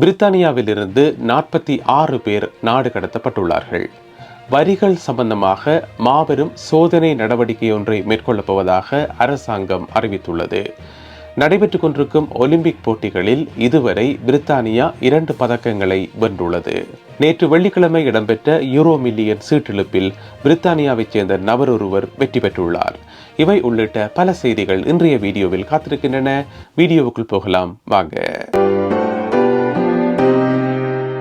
பிரித்தானியாவிலிருந்து நாற்பத்தி ஆறு பேர் நாடு கடத்தப்பட்டுள்ளார்கள். வரிகள் சம்பந்தமாக மாபெரும் சோதனை நடவடிக்கை ஒன்றை மேற்கொள்ளப் போவதாக அரசாங்கம் அறிவித்துள்ளது. நடைபெற்றுக் கொண்டிருக்கும் ஒலிம்பிக் போட்டிகளில் இதுவரை பிரித்தானியா இரண்டு பதக்கங்களை வென்றுள்ளது. நேற்று வெள்ளிக்கிழமை இடம்பெற்ற யூரோ மில்லியன் சீட்டிழுப்பில் பிரித்தானியாவைச் சேர்ந்த நபர் ஒருவர் வெற்றி பெற்றுள்ளார். இவை உள்ளிட்ட பல செய்திகள் இன்றைய வீடியோவில் காத்திருக்கின்றன. வீடியோவுக்குள் போகலாம். வாங்க.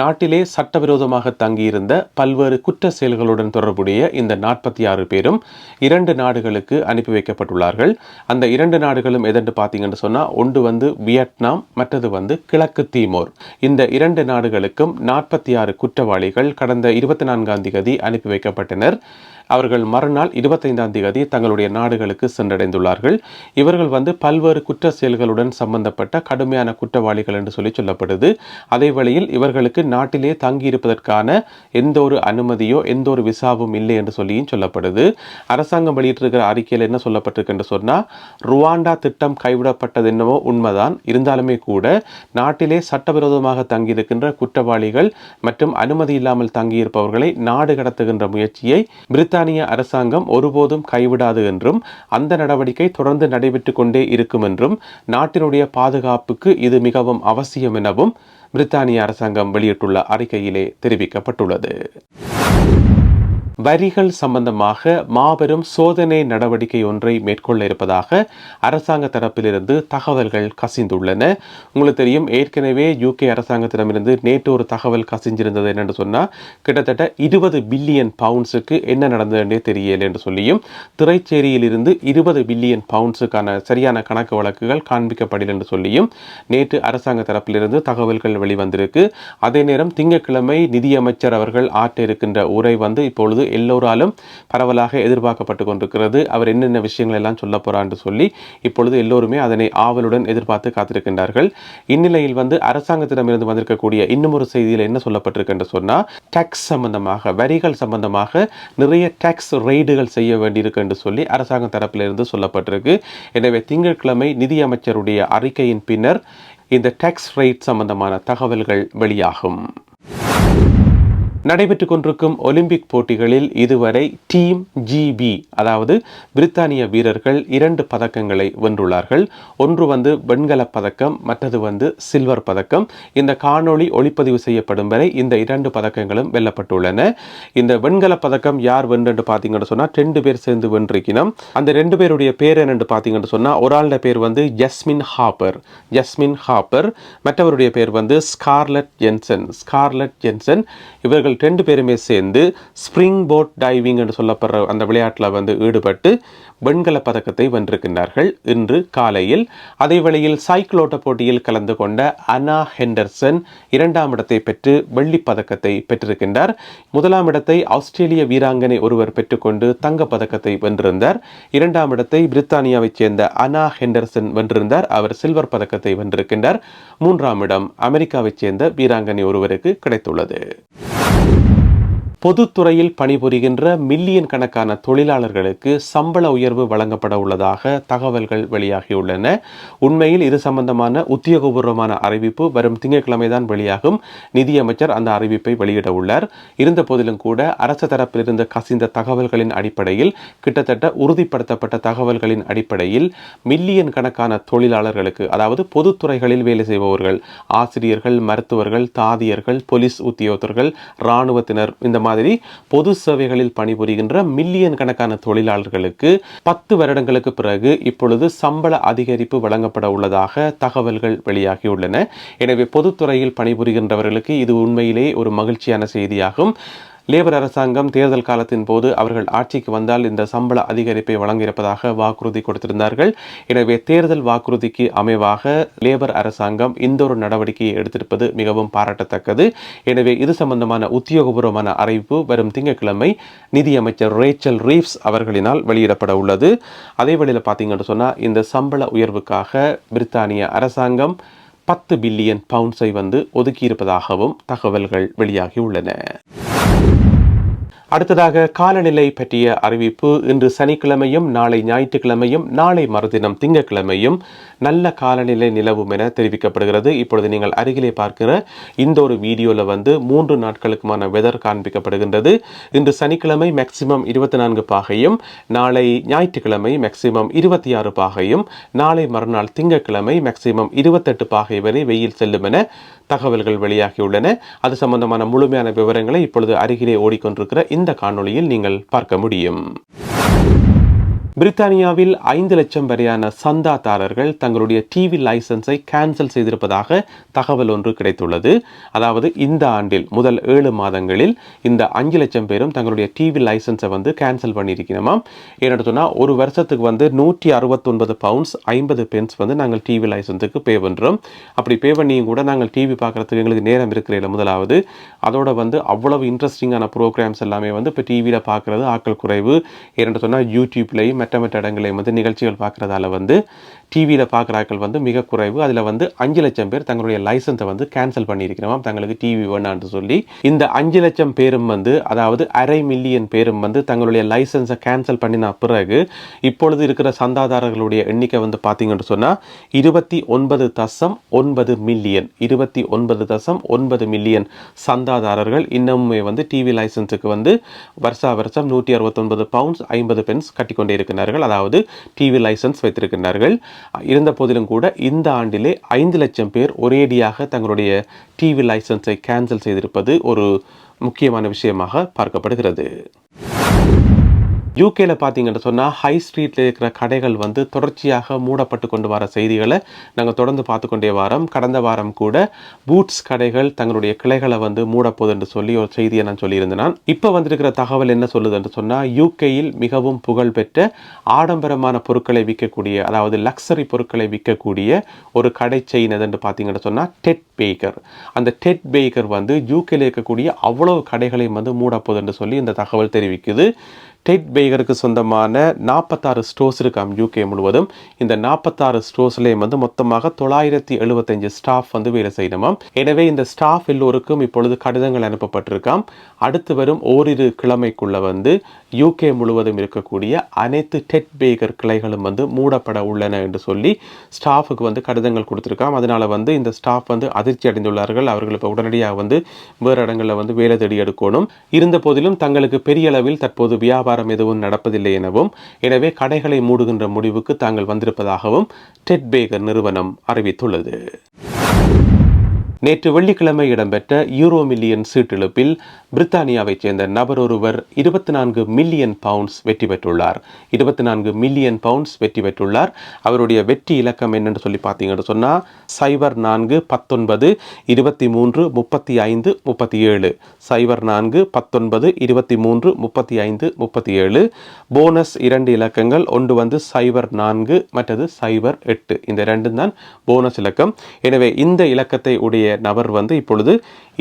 நாட்டிலே சட்டவிரோதமாக தங்கியிருந்த பல்வேறு குற்ற செயல்களுடன் தொடர்புடைய இந்த நாற்பத்தி ஆறு பேரும் இரண்டு நாடுகளுக்கு அனுப்பி வைக்கப்பட்டுள்ளார்கள். அந்த இரண்டு நாடுகளும் எதென்று பார்த்தீங்கன்னு சொன்னால் ஒன்று வந்து வியட்நாம் மற்றது வந்து கிழக்கு தீமோர். இந்த இரண்டு நாடுகளுக்கும் நாற்பத்தி ஆறு குற்றவாளிகள் கடந்த இருபத்தி நான்காம் தேதி அனுப்பி வைக்கப்பட்டனர். அவர்கள் மறுநாள் இருபத்தைந்தாம் தேதி தங்களுடைய நாடுகளுக்கு சென்றடைந்துள்ளார்கள். இவர்கள் வந்து பல்வேறு குற்ற செயல்களுடன் சம்பந்தப்பட்ட கடுமையான குற்றவாளிகள் என்று சொல்லி சொல்லப்படுது. அதே வேளையில் இவர்களுக்கு நாட்டிலே தங்கியிருப்பதற்கான எந்த ஒரு அனுமதியோ எந்த ஒரு விசாவும் இல்லை என்று சொல்லியும் சொல்லப்படுது. அரசாங்கம் வெளியிட்டிருக்கிற அறிக்கையில் என்ன சொல்லப்பட்டிருக்கு என்று சொன்னால் ருவாண்டா திட்டம் கைவிடப்பட்டது என்னவோ உண்மைதான். இருந்தாலுமே கூட நாட்டிலே சட்டவிரோதமாக தங்கியிருக்கின்ற குற்றவாளிகள் மற்றும் அனுமதி இல்லாமல் தங்கியிருப்பவர்களை நாடு கடத்துகின்ற முயற்சியை பிரித்தானிய அரசாங்கம் ஒருபோதும் கைவிடாது என்றும் அந்த நடவடிக்கை தொடர்ந்து நடைபெற்று கொண்டே இருக்கும் என்றும் நாட்டினுடைய பாதுகாப்புக்கு இது மிகவும் அவசியம் எனவும் பிரித்தானிய அரசாங்கம் வெளியிட்டுள்ள அறிக்கையிலே தெரிவிக்கப்பட்டுள்ளது. வரிகள் சம்பந்தமாக மாபெரும் சோதனை நடவடிக்கை ஒன்றை மேற்கொள்ள இருப்பதாக அரசாங்க தரப்பிலிருந்து தகவல்கள் கசிந்துள்ளன. உங்களுக்கு தெரியும் ஏற்கனவே யூகே அரசாங்கத்திடமிருந்து நேற்று ஒரு தகவல் கசிஞ்சிருந்தது என்னென்னு சொன்னால் கிட்டத்தட்ட இருபது பில்லியன் பவுண்ட்ஸுக்கு என்ன நடந்ததுன்னே தெரியல என்று சொல்லியும் திரைச்சேரியிலிருந்து இருபது பில்லியன் பவுண்ட்ஸுக்கான சரியான கணக்கு வழக்குகள் காண்பிக்கப்படல என்று சொல்லியும் நேற்று அரசாங்க தரப்பிலிருந்து தகவல்கள் வெளிவந்திருக்கு. அதே நேரம் திங்கட்கிழமை நிதியமைச்சர் அவர்கள் ஆற்ற இருக்கின்ற உரை வந்து இப்பொழுது எல்லோராலும் பரவலாக எதிர்பார்க்கப்பட்டு கொண்டிருக்கிறது. அவர் என்னென்ன விஷயங்கள் எல்லாம் சொல்ல போறான்னு சொல்லி இப்பொழுது எல்லோருமே அதனை ஆவலுடன் எதிர்பார்த்து காத்திருக்கின்றார்கள். இந்நிலையில் வந்து அரசாங்கத்திடமிருந்து வந்திருக்கக்கூடிய இன்னும் ஒரு செய்தியில் என்ன சொல்லப்பட்டிருக்குன்று சொன்னால் டாக்ஸ் சம்பந்தமாக வரிகள் சம்பந்தமாக நிறைய டாக்ஸ் ரெய்டுகள் செய்ய வேண்டியிருக்கு என்று சொல்லி அரசாங்க தரப்பிலிருந்து சொல்லப்பட்டிருக்கு. எனவே திங்கட்கிழமை நிதியமைச்சருடைய அறிக்கையின் பின்னர் இந்த டாக்ஸ் ரேட் சம்பந்தமான தகவல்கள் வெளியாகும். நடைபெற்றுக் கொண்டிருக்கும் ஒலிம்பிக் போட்டிகளில் இதுவரை டீம் ஜிபி அதாவது பிரித்தானிய வீரர்கள் இரண்டு பதக்கங்களை வென்றுள்ளார்கள். ஒன்று வந்து வெண்கல பதக்கம் மற்றது வந்து சில்வர் பதக்கம். இந்த காணொளி ஒளிப்பதிவு செய்யப்படும் வரை இந்த இரண்டு பதக்கங்களும் வெல்லப்பட்டுள்ளன. இந்த வெண்கல பதக்கம் யார் வென்று பார்த்தீங்கன்னு சொன்னால் ரெண்டு பேர் சேர்ந்து வென்றிருக்கணும் அந்த ரெண்டு பேருடைய பேர் என்னென்று பார்த்தீங்கன்னு சொன்னால் ஒரு ஆளுடைய பேர் வந்து ஜஸ்மின் ஹாப்பர் ஜஸ்மின் ஹாப்பர் மற்றவருடைய பேர் வந்து ஸ்கார்லட் ஜென்சன் ஸ்கார்லட் ஜென்சன் இவர்கள் இவர்கள் ரெண்டு பேருமே சேர்ந்து ஸ்ப்ரிங் போட் டைவிங் என்று சொல்லப்படுற அந்த விளையாட்டில் வந்து ஈடுபட்டு வெண்கல பதக்கத்தை வென்றிருக்கின்றார்கள். இன்று காலையில் அதே வேளையில் சைக்கிள் ஓட்ட போட்டியில் கலந்து கொண்ட அனா ஹெண்டர்சன் இரண்டாம் இடத்தை பெற்று வெள்ளி பதக்கத்தை பெற்றிருக்கின்றார். முதலாம் இடத்தை ஆஸ்திரேலிய வீராங்கனை ஒருவர் பெற்றுக்கொண்டு தங்க பதக்கத்தை வென்றிருந்தார். இரண்டாம் இடத்தை பிரித்தானியாவைச் சேர்ந்த அனா ஹெண்டர்சன் வென்றிருந்தார். அவர் சில்வர் பதக்கத்தை வென்றிருக்கின்றார். மூன்றாம் இடம் அமெரிக்காவைச் சேர்ந்த வீராங்கனை ஒருவருக்கு கிடைத்துள்ளது. பொதுத்துறையில் பணிபுரிகின்ற மில்லியன் கணக்கான தொழிலாளர்களுக்கு சம்பள உயர்வு வழங்கப்பட உள்ளதாக தகவல்கள் வெளியாகியுள்ளன. உண்மையில் இது சம்பந்தமான உத்தியோகபூர்வமான அறிவிப்பு வரும் திங்கட்கிழமை தான் வெளியாகும். நிதியமைச்சர் அந்த அறிவிப்பை வெளியிட உள்ளார். இருந்த போதிலும் கூட அரசு தரப்பிலிருந்து கசிந்த தகவல்களின் அடிப்படையில் கிட்டத்தட்ட உறுதிப்படுத்தப்பட்ட தகவல்களின் அடிப்படையில் மில்லியன் கணக்கான தொழிலாளர்களுக்கு அதாவது பொதுத்துறைகளில் வேலை செய்பவர்கள் ஆசிரியர்கள் மருத்துவர்கள் தாதியர்கள் போலீஸ் உத்தியோகத்தர்கள் இராணுவத்தினர் இந்த மாதிரி மாதிரி பொது சேவைகளில் பணிபுரிகின்ற மில்லியன் கணக்கான தொழிலாளர்களுக்கு பத்து வருடங்களுக்கு பிறகு இப்பொழுது சம்பள அதிகரிப்பு வழங்கப்பட உள்ளதாக தகவல்கள் வெளியாகியுள்ளன. எனவே பொதுத்துறையில் பணிபுரிகின்றவர்களுக்கு இது உண்மையிலே ஒரு மகிழ்ச்சியான செய்தியாகும். லேபர் அரசாங்கம் தேர்தல் காலத்தின் போது அவர்கள் ஆட்சிக்கு வந்தால் இந்த சம்பள அதிகரிப்பை வழங்கியிருப்பதாக வாக்குறுதி கொடுத்திருந்தார்கள். எனவே தேர்தல் வாக்குறுதிக்கு அமைவாக லேபர் அரசாங்கம் இந்த ஒரு நடவடிக்கையை எடுத்திருப்பது மிகவும் பாராட்டத்தக்கது. எனவே இது சம்பந்தமான உத்தியோகபூர்வமான அறிவிப்பு வரும் திங்கட்கிழமை நிதியமைச்சர் ரேச்சல் ரீவ்ஸ் அவர்களினால் வெளியிடப்பட உள்ளது. அதே வழியில் பார்த்தீங்கன்னு சொன்னால் இந்த சம்பள உயர்வுக்காக பிரித்தானிய அரசாங்கம் பத்து பில்லியன் பவுண்ட்ஸை வந்து ஒதுக்கியிருப்பதாகவும் தகவல்கள் வெளியாகியுள்ளன அடுத்ததாக காலநிலை பற்றிய அறிவிப்பு. இன்று சனிக்கிழமையும் நாளை ஞாயிற்றுக்கிழமையும் நாளை மறுதினம் திங்கட்கிழமையும் நல்ல காலநிலை நிலவும் என தெரிவிக்கப்படுகிறது. இப்பொழுது நீங்கள் அருகிலே பார்க்கிற இந்த ஒரு வீடியோவில் வந்து மூன்று நாட்களுக்குமான வெதர் காண்பிக்கப்படுகின்றது. இன்று சனிக்கிழமை மேக்சிமம் இருபத்தி நான்கு பாகையும் நாளை ஞாயிற்றுக்கிழமை மேக்சிமம் இருபத்தி ஆறு பாகையும் நாளை மறுநாள் திங்கட்கிழமை மேக்சிமம் இருபத்தெட்டு பாகை வரை வெயில் செல்லும் என தகவல்கள் வெளியாகியுள்ளன. அது சம்பந்தமான முழுமையான விவரங்களை இப்பொழுது அருகிலே ஓடிக்கொண்டிருக்கிற இந்த காணொளியில் நீங்கள் பார்க்க முடியும். பிரித்தானியாவில் ஐந்து லட்சம் வரையான சந்தாதாரர்கள் தங்களுடைய டிவி லைசன்ஸை கேன்சல் செய்திருப்பதாக தகவல் ஒன்று கிடைத்துள்ளது. அதாவது இந்த ஆண்டில் முதல் ஏழு மாதங்களில் இந்த அஞ்சு லட்சம் பேரும் தங்களுடைய டிவி லைசன்ஸை வந்து கேன்சல் பண்ணியிருக்கணுமா ஏன்னு சொன்னால் ஒரு வருஷத்துக்கு வந்து நூற்றி அறுபத்தொன்பது பவுண்ட்ஸ் ஐம்பது பென்ஸ் வந்து நாங்கள் டிவி லைசன்ஸுக்கு பே பண்ணுறோம் அப்படி பே பண்ணியும் கூட நாங்கள் டிவி பார்க்குறதுக்கு எங்களுக்கு நேரம் இருக்கிற முதலாவது. அதோட வந்து அவ்வளவு இன்ட்ரெஸ்டிங்கான ப்ரோக்ராம்ஸ் எல்லாமே வந்து இப்போ டிவியில் பார்க்குறது ஆக்கள் குறைவு. ஏன்னு சொன்னால் யூடியூப்லேயும் மற்ற மற்ற இடங்களையும் வந்து நிகழ்ச்சிகள் பார்க்குறதால வந்து டிவியில் பார்க்குறாக்கள் வந்து மிக குறைவு. அதில் வந்து அஞ்சு லட்சம் பேர் தங்களுடைய லைசன்ஸை வந்து கேன்சல் பண்ணியிருக்கிறோம் தங்களுக்கு டிவி வேணான்னு சொல்லி. இந்த அஞ்சு லட்சம் பேரும் வந்து அதாவது அரை மில்லியன் பேரும் வந்து தங்களுடைய லைசன்ஸை கேன்சல் பண்ணின பிறகு இப்பொழுது இருக்கிற சந்தாதாரர்களுடைய எண்ணிக்கை வந்து பார்த்தீங்கன்னு சொன்னால் இருபத்தி ஒன்பது தசம் ஒன்பது மில்லியன் இருபத்தி ஒன்பது தசம் ஒன்பது மில்லியன் சந்தாதாரர்கள் இன்னமுமே வந்து டிவி லைசன்ஸுக்கு வந்து வருஷா வருஷம் நூற்றி அறுபத்தொன்பது பவுண்ட்ஸ் ஐம்பது பென்ஸ் கட்டிக்கொண்டே இருக்கிறார்கள். அதாவது டிவி லைசன்ஸ் வைத்திருக்கிறார்கள். இருந்த போதிலும் கூட இந்த ஆண்டிலே ஐந்து லட்சம் பேர் ஒரேடியாக தங்களுடைய டிவி லைசன்ஸை கேன்சல் செய்திருப்பது ஒரு முக்கியமான விஷயமாக பார்க்கப்படுகிறது. யூகேல பார்த்தீங்கன்னு சொன்னால் ஹை ஸ்ட்ரீட்டில் இருக்கிற கடைகள் வந்து தொடர்ச்சியாக மூடப்பட்டு கொண்டு வர செய்திகளை நாங்கள் தொடர்ந்து பார்த்து கொண்டே வாரம். கடந்த வாரம் கூட பூட்ஸ் கடைகள் தங்களுடைய கிளைகளை வந்து மூடப்போகுது என்று சொல்லி ஒரு செய்தியை நான் சொல்லியிருந்தேன். நான் இப்போ வந்திருக்கிற தகவல் என்ன சொல்லுது என்று சொன்னால் யூகேயில் மிகவும் புகழ்பெற்ற ஆடம்பரமான பொருட்களை விற்கக்கூடிய அதாவது லக்ஸரி பொருட்களை விற்கக்கூடிய ஒரு கடை செயின் எதுன்னு பார்த்தீங்கன்னு சொன்னால் டெட் பேக்கர் அந்த டெட் பேக்கர் வந்து யூகேல இருக்கக்கூடிய அவ்வளவு கடைகளையும் வந்து மூடப்போகுது என்று சொல்லி இந்த தகவல் தெரிவிக்குது. டெட் பேகருக்கு சொந்தமான நாற்பத்தாறு ஸ்டோர்ஸ் இருக்காம் யூகே முழுவதும். இந்த நாற்பத்தாறு ஸ்டோர்ஸ்லேயும் வந்து மொத்தமாக தொள்ளாயிரத்தி எழுபத்தஞ்சு ஸ்டாஃப் வந்து வேலை செய்யணுமாம் எனவே இந்த ஸ்டாஃப் எல்லோருக்கும் இப்பொழுது கடிதங்கள் அனுப்பப்பட்டிருக்காம். அடுத்து வரும் ஓரிரு கிழமைக்குள்ள வந்து யூகே முழுவதும் இருக்கக்கூடிய அனைத்து டெட் பேகர் கிளைகளும் வந்து மூடப்பட உள்ளன என்று சொல்லி ஸ்டாஃபுக்கு வந்து கடிதங்கள் கொடுத்துருக்காம். அதனால் வந்து இந்த ஸ்டாஃப் வந்து அதிர்ச்சி அடைந்துள்ளார்கள். அவர்கள் இப்போ உடனடியாக வந்து வேறு இடங்களில் வந்து வேலை தேடி எடுக்கணும். இருந்த போதிலும் தங்களுக்கு பெரிய அளவில் தற்போது வியாபாரம் எதுவும் நடப்பதில்லை எனவும் எனவே கடைகளை மூடுகின்ற முடிவுக்கு தாங்கள் வந்திருப்பதாகவும் டெட் பேகர் நிறுவனம் அறிவித்துள்ளது. நேற்று வெள்ளிக்கிழமை இடம்பெற்ற யூரோ மில்லியன் சீட்டிழப்பில் பிரித்தானியாவைச் சேர்ந்த நபர் ஒருவர் இருபத்தி நான்கு மில்லியன் பவுண்ட்ஸ் வெற்றி பெற்றுள்ளார். இருபத்தி நான்கு மில்லியன் பவுண்ட்ஸ் வெற்றி பெற்றுள்ளார். அவருடைய வெற்றி இலக்கம் என்னென்னு சொல்லி பார்த்தீங்கன்னு சொன்னால் சைபர் நான்கு பத்தொன்பது இருபத்தி மூன்று முப்பத்தி ஐந்து முப்பத்தி ஏழு சைபர் நான்கு பத்தொன்பது இருபத்தி மூன்று முப்பத்தி ஐந்து முப்பத்தி ஏழு போனஸ் இரண்டு இலக்கங்கள் ஒன்று வந்து சைபர் நான்கு மற்றது சைபர் எட்டு. இந்த ரெண்டும் தான் போனஸ் இலக்கம். எனவே இந்த இலக்கத்தை உடைய நபர் வந்து இப்பொழுது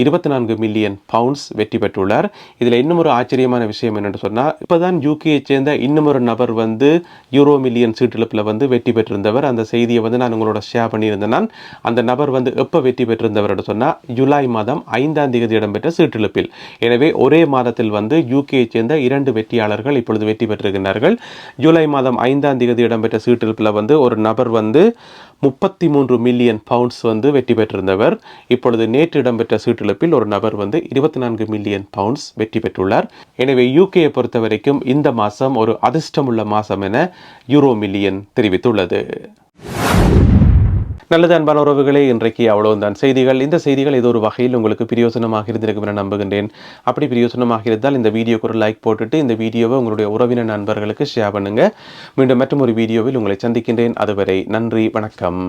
இருபத்தி நான்கு மில்லியன் பவுண்ட்ஸ் வெற்றி பெற்றுள்ளார். இதில் இன்னும் ஒரு ஆச்சரியமான விஷயம் என்னென்னு சொன்னால் இப்போ தான் யூகேயை சேர்ந்த இன்னும் ஒரு நபர் வந்து யூரோ மில்லியன் சீட்டிழப்பில் வந்து வெற்றி பெற்றிருந்தவர். அந்த செய்தியை வந்து நான் உங்களோட ஷேர் பண்ணியிருந்தேன் நான். அந்த நபர் வந்து எப்போ வெற்றி பெற்றிருந்தவர் சொன்னால் ஜூலை மாதம் ஐந்தாம் தேதி இடம்பெற்ற சீட்டிழப்பில். எனவே ஒரே மாதத்தில் வந்து யூகேயை சேர்ந்த இரண்டு வெற்றியாளர்கள் இப்பொழுது வெற்றி பெற்றிருக்கிறார்கள் ஜூலை மாதம் ஐந்தாம் தேதி இடம்பெற்ற சீட்டிழப்பில் வந்து ஒரு நபர் வந்து முப்பத்தி மூன்று மில்லியன் பவுண்ட்ஸ் வந்து வெற்றி பெற்றிருந்தவர். இப்பொழுது நேற்று இடம்பெற்ற சீட்டிழப்பில் ஒரு நபர் வந்து இருபத்தி நான்கு மில்லியன் பவுண்ட்ஸ் வெற்றி பெற்றுள்ளார். எனவே யூகேயை பொறுத்த வரைக்கும் இந்த மாதம் ஒரு அதிர்ஷ்டமுள்ள மாதம் என யூரோ மில்லியன் தெரிவித்துள்ளது. நல்லது அன்பான உறவுகளே இன்றைக்கு அவ்வளவுதான். செய்திகள் இந்த செய்திகள் ஏதோ ஒரு வகையில் உங்களுக்கு பிரயோசனமாக இருந்திருக்கும் என நம்புகின்றேன். அப்படி பிரயோசனமாக இருந்தால் இந்த வீடியோக்கு ஒரு லைக் போட்டுட்டு இந்த வீடியோவை உங்களுடைய உறவினர் நண்பர்களுக்கு ஷேர் பண்ணுங்கள் மீண்டும் மற்றும் ஒரு வீடியோவில் உங்களை சந்திக்கின்றேன். அதுவரை நன்றி வணக்கம்.